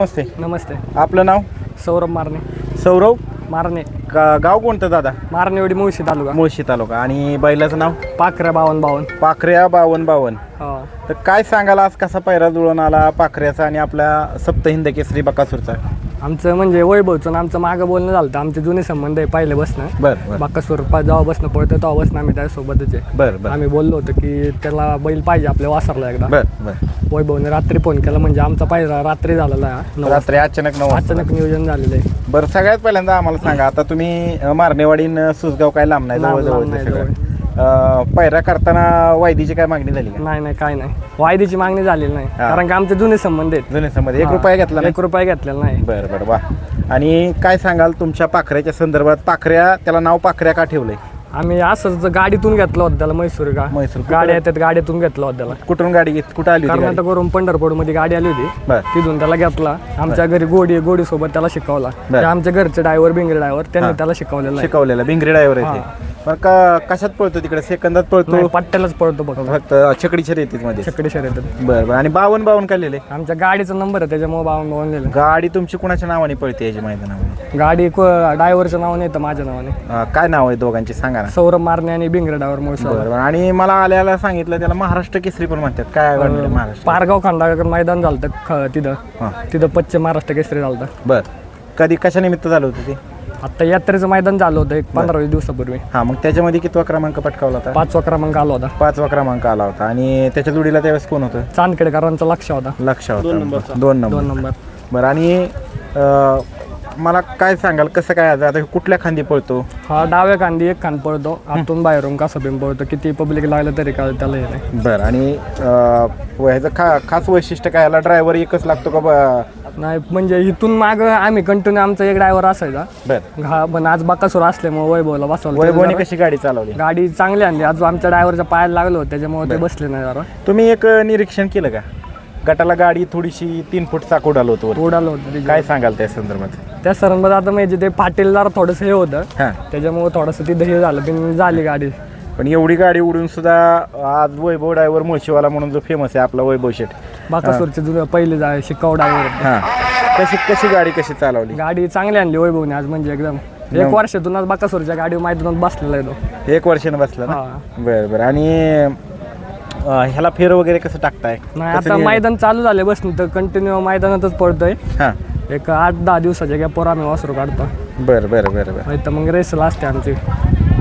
नमस्ते. नमस्ते. आपलं नाव? सौरभ मारणे. सौरव मारणे. का गाव कोणतं दादा? मारणेवडी मुळशी तालुका. मुळशी तालुका. आणि बैलाचं नाव? पाखऱ्या बावन बावन. पाखऱ्या बावन बावन. हो. तर काय सांगाल आज कसा पैरा जुळून आला पाखऱ्याचा आणि आपल्या सप्तहिंद केसरी बकासूरचा? आमचं म्हणजे वैभवचं आमचं मागं बोलणं झालं. आमचे जुने संबंध आहे पहिले बसणं. बाकासूर पा जेव्हा बसणं पडतं तेव्हा बसणं आम्ही त्यासोबतच आहे. बर बर. आम्ही बोललो होतो की त्याला बैल पाहिजे आपल्या वासरला एकदा. वैभवने रात्री फोन केला म्हणजे आमचा पाहिला रात्री झालेला. रात्री अचानक. अचानक नियोजन झालेलं आहे. बरं सगळ्यात पहिल्यांदा आम्हाला सांगा आता तुम्ही अं, मारणेवाडी न सुसगाव काय लांब नाही जवळ जवळ. पैरा करताना वायदीची काय मागणी झाली का? नाही नाही काय नाही. वायदीची मागणी झालेली नाही. कारण की आमचे जुने संबंध आहेत. जुने समज एक. रुपया घेतला नाही? एक रुपया घेतलेला नाही. बरं बरं वा. आणि काय सांगाल तुमच्या पाखऱ्याच्या संदर्भात? पाखऱ्या त्याला नाव पाखऱ्या का ठेवलंय? आम्ही असंच गाडीतून घेतलं होतं त्याला म्हैसूर का? म्हैसूर. गाड्या येतात गाडीतून घेतलं होतं त्याला. कुठून गाडी घेत कुठं आली होती गाडी? कर्नाटकवरून पंढरपूरमध्ये गाडी आली होती. बर. तिथून त्याला घेतला. आमच्या घरी गोडी गोडी सोबत त्याला शिकवला. ते आमच्या घरचे ड्रायव्हर बिंगरे ड्रायव्हर त्यांनी. त्याला शिकवलेलं आहे. शिकवलेला भिंगरी ड्रायव्हर येते पण का कशात पळतो तिकडे? सेकंदात पळतो? नाही, पट्ट्यालाच पळतो बघ फक्त छकडीच्या रेतीत मध्ये? छकडी शर्यत बरं बरं. आणि बावन बावन काय लिहिले? आमच्या गाडीचा नंबर आहे त्याच्यामुळे बावन बावन लिहिलं. गाडी तुमची कुणाच्या नावाने पळते याची मैदानामध्ये गाडी ड्रायव्हरच्या नावाने येतं माझ्या नावाने. अं, काय नाव आहे दोघांची? सांगा ना. सौरभ मारणे आणि बिंगरे ड्रायव्हर मुळे बरं बरं. आणि मला आल्याला सांगितलं त्याला महाराष्ट्र केसरी पण म्हणतात. काय वाटलं महाराष्ट्र? पारगाव खंडाळकर मैदान झालं ख- तिथं. हां. तिथं पश्चिम महाराष्ट्र केसरी झालं. बरं. कधी कशा निमित्त झालं होतं ते? आता यात्रेचं मैदान झालं होतं एक पंधरा वीस दिवसापूर्वी. हां मग त्याच्यामध्ये कितवा क्रमांक पटकावला होता? पाचवा क्रमांक आला होता. पाचवा क्रमांक आला होता. आणि त्याच्या जोडीला त्यावेळेस कोण होतं? चांदखेडकरांचा लक्ष होता. लक्ष होता. दोन नंबर. दोन नंबर. बरं आणि अं, मला काय सांगाल कसं काय आज? आता कुठल्या खांदी पळतो? हा डाव्या कांदी एक खांद पळतो. आतून बाहेरून कसं बिन पळतो. किती पब्लिक लागलं तरी काय त्याला हे नाही. बरं आणि अं, ह्याचं खा खास वैशिष्ट्य काय? याला ड्रायव्हर एकच लागतो का ब- नाही म्हणजे इथून माग आम्ही कंटिन्यू आमचा एक ड्रायव्हर असायचा. बरं. पण आज बाकासूर असल्यामुळे वैभवला बसवलं. वैभवने कशी गाडी चालवली? गाडी चांगली आणली. आज आमच्या ड्रायव्हरच्या पायाला लागलो त्याच्यामुळे ते बसले नाही जरा. तुम्ही एक निरीक्षण केलं का? गटाला गाडी थोडीशी तीन फूट चाकूड आलो होतो. उडालं होतं त्याच्यावर. काय सांगाल त्या संदर्भात? त्या सरांमध्ये आता म्हणजे ते पाटील जरा थोडंसं हे होतं. हां. त्याच्यामुळे थोडंसं तिथं हे झालं पण झाली गाडी. पण एवढी गाडी उडून सुद्धा आज वैभव ड्रायव्हर मुळशीवाला म्हणून जो फेमस आहे आपला वैभव शेठ. बाकासूरचे जुने पहिले जा शिकाऊ ड्रायव्हर हां. कशी कशी गाडी कशी चालवली? गाडी चांगली आणली वैभवने आज म्हणजे एकदम. एक वर्षातून आज बाकासूरच्या गाडी मैदानात बसलेला आहे तो. एक वर्षानं बसला ना? हा. बरं बरं. आणि अं, ह्याला फेर वगैरे कसं टाकताय? नाही आता मैदान चालू झाले बस तर कंटिन्यू मैदानातच पडतोय. हां. एक आठ दहा दिवसाच्या गॅपवर आम्ही वासरू काढतो. बरं बरं बरं बरं. नाही तर मग रेसला असते आमची.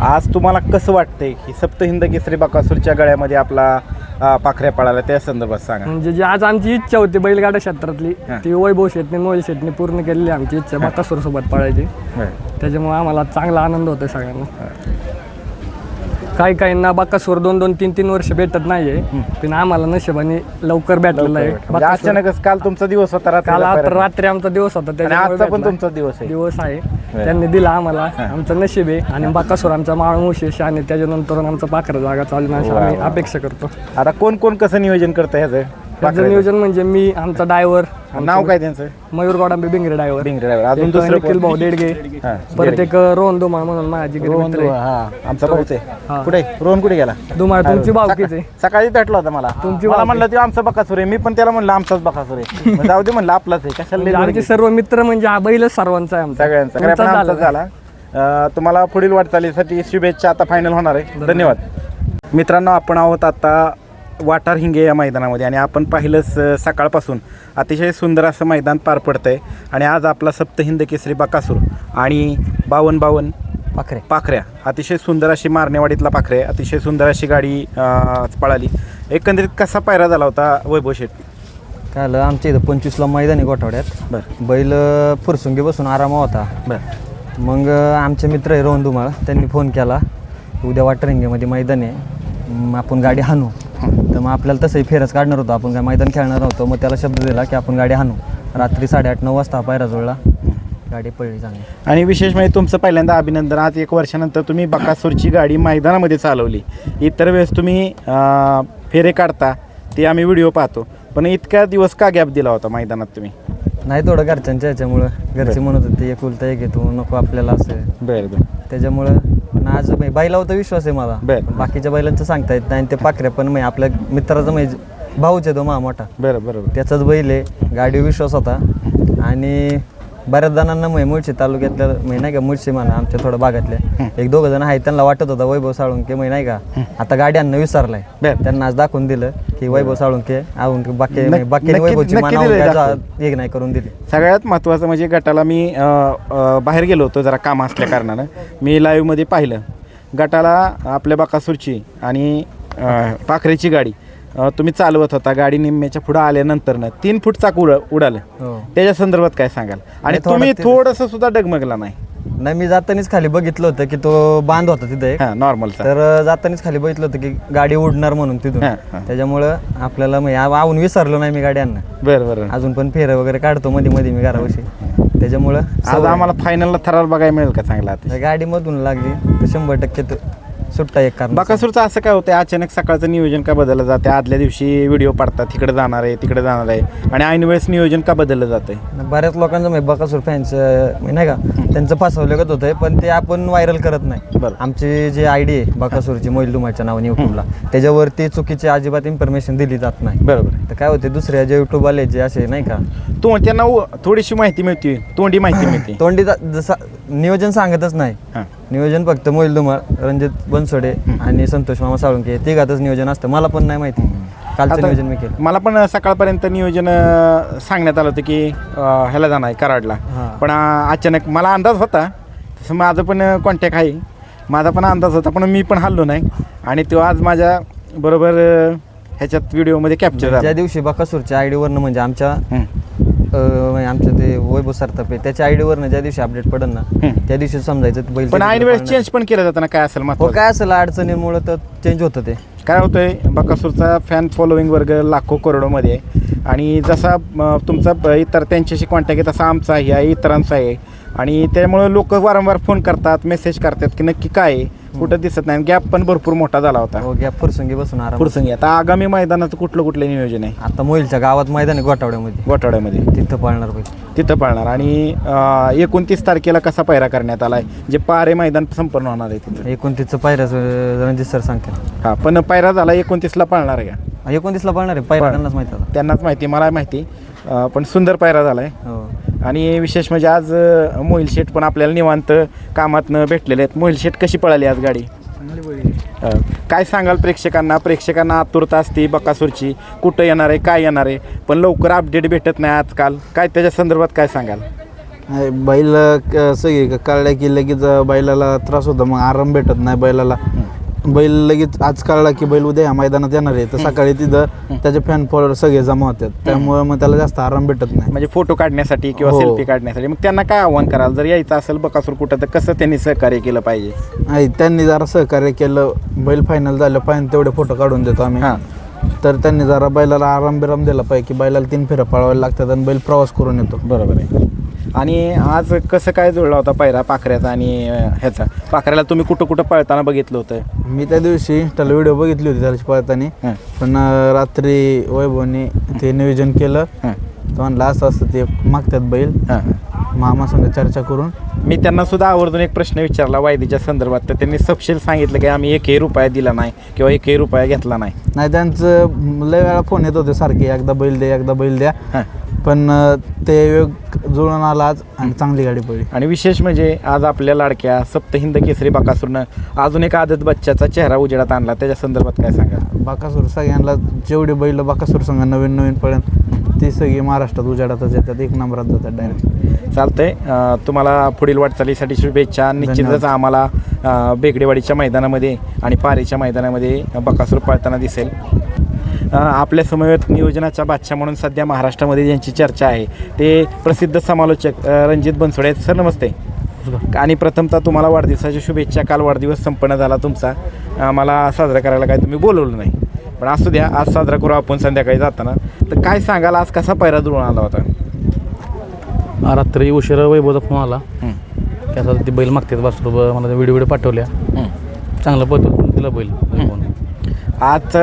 आज तुम्हाला कसं वाटतंय? की सप्तहिंद केसरी बकासूरच्या गळ्यामध्ये आपला पाखऱ्या पळाला त्या संदर्भात सांगा. म्हणजे जी आज आमची इच्छा होती बैलगाडा क्षेत्रातली. ती वैभव शेटने मोहिल शेटने पूर्ण केलेली आमची इच्छा बाकासूर सोबत पळायची. त्याच्यामुळे आम्हाला चांगला आनंद होतोय सगळ्यांना. काही काहींना बाकासूर दोन दोन तीन तीन वर्ष भेटत नाहीये पण आम्हाला नशिबाने लवकर भेटलेलं आहे. म्हणजे अचानकच काल तुमचा दिवस होता काल. रात्री आमचा दिवस होता आजचा पण. तुमचा दिवस आहे. दिवस आहे. त्यांनी दिला आम्हाला. आमचं नशीब आहे. आणि बाकासूर आमचा माळमुशेष आणि त्याच्यानंतर आमचा पाखरा जागा चालू अशी आम्ही. अपेक्षा करतो. आता कोण कोण कसं नियोजन करतं ह्याचं? त्याचं नियोजन म्हणजे मी आमचा ड्रायव्हर नाव काय त्यांचं? मयूर गोडांबे बिंगरे ड्रायव्हर बिंग ड्रायव्हर अजून दुसरं निखिल? भाऊ देडगे. हां, परत एक रोहन दुमाळ म्हणून माझी रोहन मित्र आहे. हा आमचा भाऊच आहे. हा. कुठे? रोहन कुठे गेला? दुमाळ तुमची भावकीच आहे. सकाळी भेटला होता मला. तुमची मला म्हणलं ते आमचा बकासूर आहे. मी पण त्याला म्हणलं आमचाच बकासूर आहे. मग जाऊ दे म्हणलं आपलाच आहे. कशाला म्हणजे आमचे सर्व मित्र म्हणजे हा बैलच सर्वांचा आहे आमचा. सगळ्यांचा. तुमचाच झाला. झाला. अं, तुम्हाला पुढील वाटचालीसाठी शुभेच्छा. आता फायनल होणार आहे. धन्यवाद. मित्रांनो आपण आहोत आता वाटार हिंगे या मैदानामध्ये. आणि आपण पाहिलंच सकाळपासून अतिशय सुंदर असं मैदान पार पडतंय. आणि आज आपला सप्तहिंद केसरी बकासूर आणि बावन बावन पाखरे. पाखऱ्या. अतिशय सुंदर अशी मारणेवाडीतला पाखरे अतिशय सुंदर अशी गाडी पळाली. एकंदरीत कसा पायरा झाला होता वैभव शेठ? काय आमच्या इथं पंचवीसला मैदान आहे गोठवड्यात. बरं. बैल फुरसुंगी बसून आरामा होता. बरं. मग आमचे मित्र आहे रोहन धुमाळ त्यांनी फोन केला. उद्या वाटरंगेमध्ये मैदान आहे. आपण गाडी हाणू. तर मग आपल्याला तसंही फेरच काढणार होतो. आपण काय मैदान खेळणार नव्हतो. मग त्याला शब्द दिला की आपण गाडी हाणू. रात्री साडेआठ नऊ वाजता पायरा जुळला गाडी पडली चांगली. आणि विशेष म्हणजे तुमचं पहिल्यांदा अभिनंदन. आज एक वर्षानंतर तुम्ही बकासूरची गाडी मैदानामध्ये चालवली. इतर वेळेस तुम्ही अं, फेरे काढता ते आम्ही व्हिडिओ पाहतो. पण इतक्या दिवस का गॅप दिला होता मैदानात तुम्ही? नाही थोडं घरच्यांच्या ह्याच्यामुळं. घरचे म्हणत होते एक उलटा एक येतो नको आपल्याला असं. बरं बरं. त्याच्यामुळं आज बाई- बैलावर तर विश्वास आहे मला. बर. पण बाकीच्या बैलांचं सांगता येत नाही आणि ते पाखऱ्या पण म्हणजे आपल्या मित्राचा म्हणजे भाऊच आहे तो मा मोठा. बरं बरोबर त्याचाच बैल आहे. गाडी विश्वास होता. आणि बऱ्याच जणांना म्हणजे मुळशी तालुक्यातल्या म्हणजे नाही का मुळशी म्हणा आमच्या थोडं भागातल्या. एक दोघं जण आहेत त्यांना वाटत होता वैभव साळुंके म्हणजे नाही का. आता गाड्यांना विसरलाय. बर. त्यांना आज दाखवून दिलं की वैभव साळुंके आऊन बाकी नक्की- बाकी नक्की- वैभवची नक्की मानावून दिलंय काय दाखवून. जा- हे नाही करून दिली. सगळ्यात महत्त्वाचं म्हणजे गटाला मी अ, अ, बाहेर गेलो होतो जरा काम असल्या कारणानं. मी लाईव्हमध्ये पाहिलं. गटाला आपल्या बाकासूरची आणि अ, पाखरेची गाडी तुम्ही चालवत होता गाडी निम्म्याच्या पुढं आल्यानंतरनं तीन फूट चाक उड उडालं. हो. त्याच्या संदर्भात काय सांगाल? आणि थोडं तुम्ही ते- थोडंसं सुद्धा डगमगला नाही. नाही मी जातानीच खाली बघितलं होतं की तो बांध होता तिथे एक. हां नॉर्मलचा. तर जातानीच खाली बघितलं होतं की गाडी उडणार म्हणून तिथून. हां, हां. त्याच्यामुळं आपल्याला म्हणजे आ- आऊन विसरलो नाही मी गाड्यांना. बरं बरं. अजून पण फेरं वगैरे काढतो मध्ये मध्ये मी घरापाशी. त्याच्यामुळं आज. आम्हाला फायनलला थरार बघायला मिळेल का चांगला आता त्या गाडीमधून लागली. तर शंभर टक्के तो सुट्टा एक कारण बकासूरचं असं काय होतं अचानक सकाळचं नियोजन का बदललं जाते आदल्या दिवशी व्हिडिओ पाडतात तिकडे जाणार आहे तिकडे जाणार आहे. आणि ऐन वेळेस नियोजन का बदललं जातंय? बऱ्याच लोकांचं म्हणजे बकासूर फॅन्स नाही का त्यांचं फसवलं होतं पण ते आपण व्हायरल करत नाही. बरं. आमची जी आयडी आहे बकासूरची मोईल डुमाच्या नावाने युट्यूबला त्याच्यावरती चुकीची अजिबात इन्फॉर्मेशन दिली जात नाही. बरोबर तर काय होते दुसऱ्या जे युट्यूबवाले जे असे नाही का तो त्यांना थोडीशी माहिती मिळते तोंडी माहिती मिळते. तोंडी जसा नियोजन सांगतच नाही. नियोजन फक्त मोईल धुमाळ रणजित बनसोडे आणि संतोष मामा साळुंके तिघातच नियोजन असतं. मला पण नाही माहिती. कालचं नियोजन मी केलं. मला पण सकाळपर्यंत नियोजन अं, सांगण्यात आलं होतं की अं, ह्याला जाणार आहे कराडला. हां. पण अं, अचानक मला अंदाज होता. तसं माझं पण कॉन्टॅक्ट आहे. माझा पण अंदाज होता पण मी पण हल्लो नाही. आणि तो आज माझ्या बरोबर अं, ह्याच्यात व्हिडिओमध्ये कॅप्चर ज्या झाला. दिवशी बकासूरच्या आयडीवरनं म्हणजे आमच्या हं. अं, म्हणजे आमचं ते वैभव सरतपे त्याच्या आयडीवरनं ज्या दिवशी अपडेट पडन ना. त्या दिवशी समजायचं ते बैल पण ऐन वेळेस. चेंज पण केलं जातं ना काय असेल हो महत्त्वाचं काय असेल अडचणीमुळं तर चेंज होतं ते. काय होतंय बकासूरचा फॅन फॉलोविंग वर्ग लाखो करोडोमध्ये आहे. आणि जसा तुमचा ब- इतर त्यांच्याशी कॉन्टॅक्ट आहे तसा आमचाही आहे इतरांचा आहे. आणि त्यामुळे लोक वारंवार फोन करतात मेसेज करतात की नक्की काय आहे. कुठं दिसत नाही. गॅप पण भरपूर मोठा झाला होता. हो गॅप फुरसंगी बसून आराम पुरसंगी आता आगामी मैदानाचं कुठलं कुठलं नियोजन आहे? आता मोईलच्या गावात मैदान आहे गोटावड्यामध्ये गोठाड्यामध्ये तिथं पळणार बैल तिथं पाळणार. आणि एकोणतीस तारखेला कसा पायरा करण्यात आला आहे जे पारे मैदान संपन्न होणार आहे तिथं. एकोणतीसचं पायऱ्याच रणजित सर सांगते हां पण पायरा झाला एकोणतीसला पाळणार आहे का? एकोणतीसला पळणार आहे. पायऱ्या त्यांनाच माहिती आता. त्यांनाच माहिती मला माहिती. अं, पण सुंदर पायरा झाला आहे हो. आणि विशेष म्हणजे आज अ, मोहिल शेठ पण आपल्याला निवांत कामातनं भेटलेले आहेत. मोहिल शेठ कशी पळाली आज गाडी? अ, काय सांगाल प्रेक्षकांना? प्रेक्षकांना आतुरता असते बकासूरची. कुठं येणार आहे? काय येणार आहे? पण लवकर अपडेट भेटत नाही आजकाल. काय त्याच्या संदर्भात काय सांगाल? बैल क- सगळी काढल्या की लगेच बैलाला त्रास होतो. मग आराम भेटत नाही बैलाला. बैल लगेच आज काढला की बैल उद्या मैदानात येणार आहे. तर सकाळी तिथं त्याचे फॅन फॉलोअर सगळे जमा होतात. त्यामुळे मग त्याला जास्त आराम भेटत नाही. म्हणजे फोटो काढण्यासाठी किंवा हो. सेल्फी काढण्यासाठी. मग त्यांना काय आव्हान कराल? जर यायचं असेल बकासूर कुठं तर कसं त्यांनी सहकार्य केलं पाहिजे? नाही त्यांनी जरा सहकार्य केलं. बैल फायनल झालं पाहिजे तेवढे फोटो काढून देतो आम्ही. हां. तर त्यांनी जरा बैलाला आराम बिराम दिला पाहिजे की बैलाला तीन फेऱ्या पळवायला लागतात आणि बैल प्रवास करून येतो. बरोबर आहे. आणि आज कसं काय जुळला होता पायरा पाखऱ्याचा आणि ह्याचा? पाखऱ्याला तुम्ही कुठं कुठं पळताना बघितलं होतं? मी त्या दिवशी त्याला व्हिडिओ बघितली होती त्याची पळताना. पण रात्री वैभवने ते नियोजन केलं. तो म्हणला असं असं ते मागतात बैल. मामा संग चर्चा करून. मी त्यांना सुद्धा आवर्जून एक प्रश्न विचारला वायदीच्या संदर्भात. तर त्यांनी सपशेल सांगितलं की आम्ही एकही रुपया दिला नाही किंवा एकही रुपया घेतला नाही. नाही त्यांचं लय वेळा फोन येत होते सारखे एकदा बैल द्या एकदा बैल द्या. पण ते योग जुळून आला आज आणि चांगली गाडी पडली. आणि विशेष म्हणजे आज आपल्या लाडक्या सप्तहिंद केसरी बाकासूरनं अजून एक आदत बच्च्याचा चेहरा उजेडात आणला. त्याच्या संदर्भात काय सांगा? बाकासूर सगळ्यांना जेवढे बैल बाकासूर संघ नवीन नवीन पडेल ती सगळी महाराष्ट्रात उजाडातच येतात. एक नंबरात जातात डायरेक्ट चालतंय. तुम्हाला पुढील वाटचालीसाठी शुभेच्छा. निश्चितच. आम्हाला बेगडेवाडीच्या मैदानामध्ये आणि पारेच्या मैदानामध्ये बकासूर पळताना दिसेल. आपल्या समवेत नियोजनाच्या बादशाह म्हणून सध्या महाराष्ट्रामध्ये ज्यांची चर्चा आहे ते प्रसिद्ध समालोचक रणजित बनसोडे आहेत. सर नमस्ते. आणि प्रथमतः तुम्हाला वाढदिवसाच्या शुभेच्छा. काल वाढदिवस संपन्न झाला तुमचा. आम्हाला साजरा करायला काय तुम्ही बोलवलं नाही. पण असू द्या आज साजरा करू आपण संध्याकाळी जाताना. तर काय सांगाल आज कसा पैरा जुळून आला होता? रात्री उशिरा वैभवचा फोन आला. असं ते बैल मागतात वासरू ब- मला व्हिडिओ व्हिडिओ पाठवल्या. चांगलं पळतो दिला बैल. आज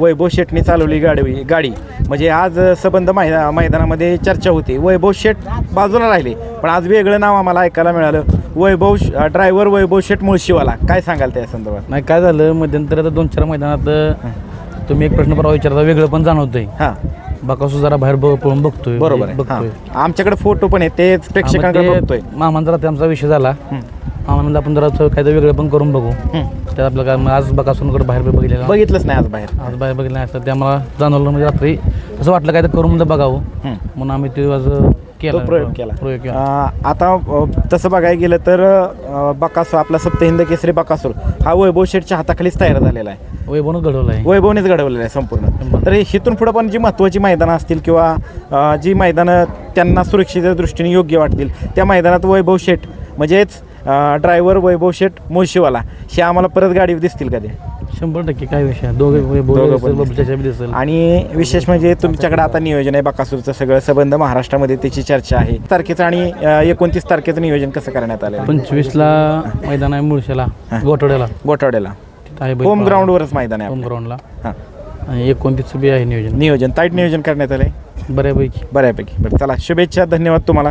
वैभव शेटने चालवली गाडी गाडी. म्हणजे आज सबंध मैदा मैदानामध्ये चर्चा होती. वैभव शेट बाजूला राहिले. पण आज वेगळं नाव आम्हाला ऐकायला मिळालं. वैभव ड्रायव्हर वैभव शेट मुळशीवाला. काय सांगाल त्या संदर्भात? नाही काय झालं? मध्यंतरी आता दोन चार मैदानात तुम्ही एक प्रश्न परवा विचारता वेगळं पण जाणवतंय. हां. बाकासू जरा बाहेर पळून बघतोय बरोबर बघतोय. आमच्याकडे फोटो पण आहे तेच प्रेक्षकांकडे बघतोय. जरा त्यांचा विषय झाला. मामा म्हणलं आपण जरा काहीतरी वेगळं पण करून बघू. त्यात आपलं काय मग आज बकासूनकडे बाहेर बी बघितलेला. बघितलंच नाही आज बाहेर. आज बाहेर बघितलं नाही ते आम्हाला जाणवलं म्हणजे रात्री असं वाटलं काय तर करून म्हणलं बघावं. म्हणून आम्ही ते आज केला. प्रयोग केला. प्रयोग केला. अं, आता तसं बघायला गेलं तर अं, बकासूर आपला सप्तहिंद केसरी बकासूर हा वैभव शेठच्या हाताखालीच तयार झालेला आहे. वैभवनच घडवलं आहे. वैभवनेच घडवलेलं आहे संपूर्ण. तर इथून पुढं पण जी महत्त्वाची मैदानं असतील किंवा अं, जी मैदानं त्यांना सुरक्षेच्या दृष्टीने योग्य वाटतील त्या मैदानात वैभव शेठ म्हणजेच ड्रायव्हर वैभव शेठ मुळशीवाला हे आम्हाला परत गाडी दिसतील का ते? शंभर टक्के काय विषय. दोघे वैभव दोघं पण दिसेल, आणि विशेष म्हणजे तुमच्याकडे आता नियोजन आहे बकासूरचं सगळं संबंध महाराष्ट्रामध्ये त्याची चर्चा आहे. तारखेचं आणि एकोणतीस तारखेचं नियोजन कसं करण्यात आलं आहे? पंचवीसला मैदान आहे मुळशाला गोठवड्याला गोठावड्याला तिथं आहे बैल होम पळायला. ग्राउंडवरच मैदान आहे होम आपलं. ग्राउंडला हां. आणि एकोणतीस बी आहे नियोजन. नियोजन ताईट नियोजन करण्यात आलं आहे बऱ्यापैकी. बऱ्यापैकी. बरं चला शुभेच्छा धन्यवाद तुम्हाला.